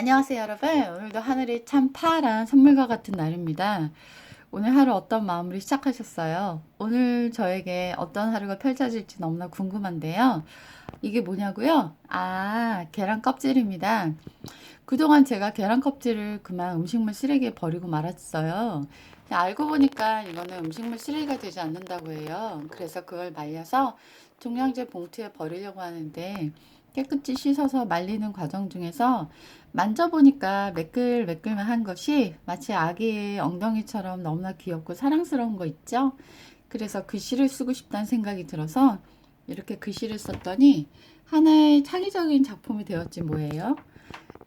안녕하세요 여러분. 오늘도 하늘이 참 파란 선물과 같은 날입니다. 오늘 하루 어떤 마음으로 시작하셨어요? 오늘 저에게 어떤 하루가 펼쳐질지 너무나 궁금한데요. 이게 뭐냐고요? 아 계란 껍질입니다. 그동안 제가 계란 껍질을 그만 음식물 쓰레기에 버리고 말았어요. 알고 보니까 이거는 음식물 쓰레기가 되지 않는다고 해요. 그래서 그걸 말려서 종량제 봉투에 버리려고 하는데 깨끗이 씻어서 말리는 과정 중에서 만져보니까 매끌매끌한 것이 마치 아기의 엉덩이처럼 너무나 귀엽고 사랑스러운 거 있죠? 그래서 글씨를 쓰고 싶다는 생각이 들어서 이렇게 글씨를 썼더니 하나의 창의적인 작품이 되었지 뭐예요?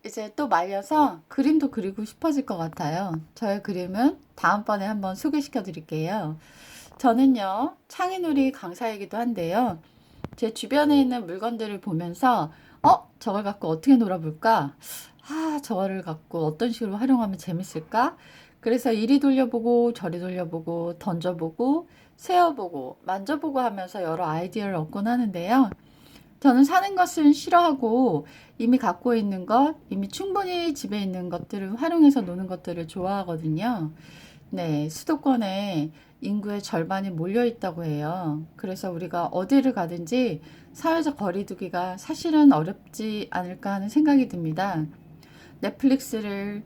이제 또 말려서 그림도 그리고 싶어질 것 같아요. 저의 그림은 다음번에 한번 소개시켜 드릴게요. 저는요, 창의놀이 강사이기도 한데요. 제 주변에 있는 물건들을 보면서 어? 저걸 갖고 어떻게 놀아볼까? 아, 저거를 갖고 어떤 식으로 활용하면 재밌을까? 그래서 이리 돌려보고 저리 돌려보고 던져보고 세어보고 만져보고 하면서 여러 아이디어를 얻곤 하는데요. 저는 사는 것은 싫어하고 이미 갖고 있는 것, 이미 충분히 집에 있는 것들을 활용해서 노는 것들을 좋아하거든요. 네, 수도권에 인구의 절반이 몰려 있다고 해요. 그래서 우리가 어디를 가든지 사회적 거리두기가 사실은 어렵지 않을까 하는 생각이 듭니다. 넷플릭스를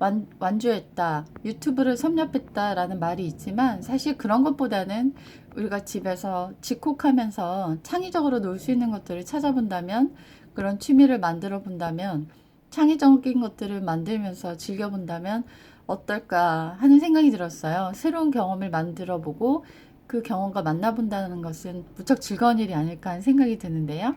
완, 완주했다, 유튜브를 섭렵했다라는 말이 있지만 사실 그런 것보다는 우리가 집에서 집콕하면서 창의적으로 놀 수 있는 것들을 찾아본다면 그런 취미를 만들어 본다면 창의적인 것들을 만들면서 즐겨본다면 어떨까 하는 생각이 들었어요. 새로운 경험을 만들어 보고 그 경험과 만나본다는 것은 무척 즐거운 일이 아닐까 하는 생각이 드는데요.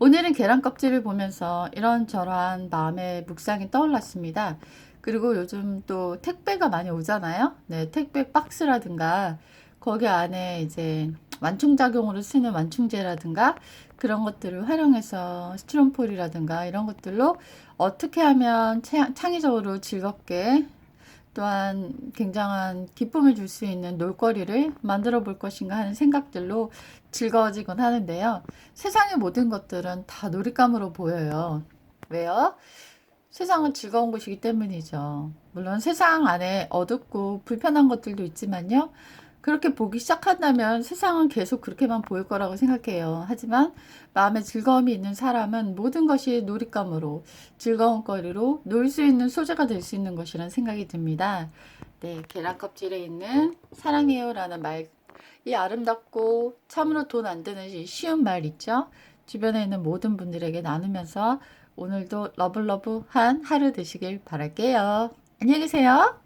오늘은 계란 껍질을 보면서 이런저런 마음의 묵상이 떠올랐습니다. 그리고 요즘 또 택배가 많이 오잖아요. 네, 택배 박스라든가 거기 안에 이제 완충작용으로 쓰는 완충제라든가 그런 것들을 활용해서 스티로폴이라든가 이런 것들로 어떻게 하면 차- 창의적으로 즐겁게 또한 굉장한 기쁨을 줄 수 있는 놀거리를 만들어 볼 것인가 하는 생각들로 즐거워지곤 하는데요. 세상의 모든 것들은 다 놀잇감으로 보여요. 왜요? 세상은 즐거운 곳이기 때문이죠. 물론 세상 안에 어둡고 불편한 것들도 있지만요. 그렇게 보기 시작한다면 세상은 계속 그렇게만 보일 거라고 생각해요. 하지만 마음에 즐거움이 있는 사람은 모든 것이 놀잇감으로 즐거운 거리로 놀 수 있는 소재가 될 수 있는 것이라는 생각이 듭니다. 네, 계란 껍질에 있는 사랑해요라는 말, 이 아름답고 참으로 돈 안 드는 이 쉬운 말 있죠? 주변에 있는 모든 분들에게 나누면서 오늘도 러블러브한 하루 되시길 바랄게요. 안녕히 계세요.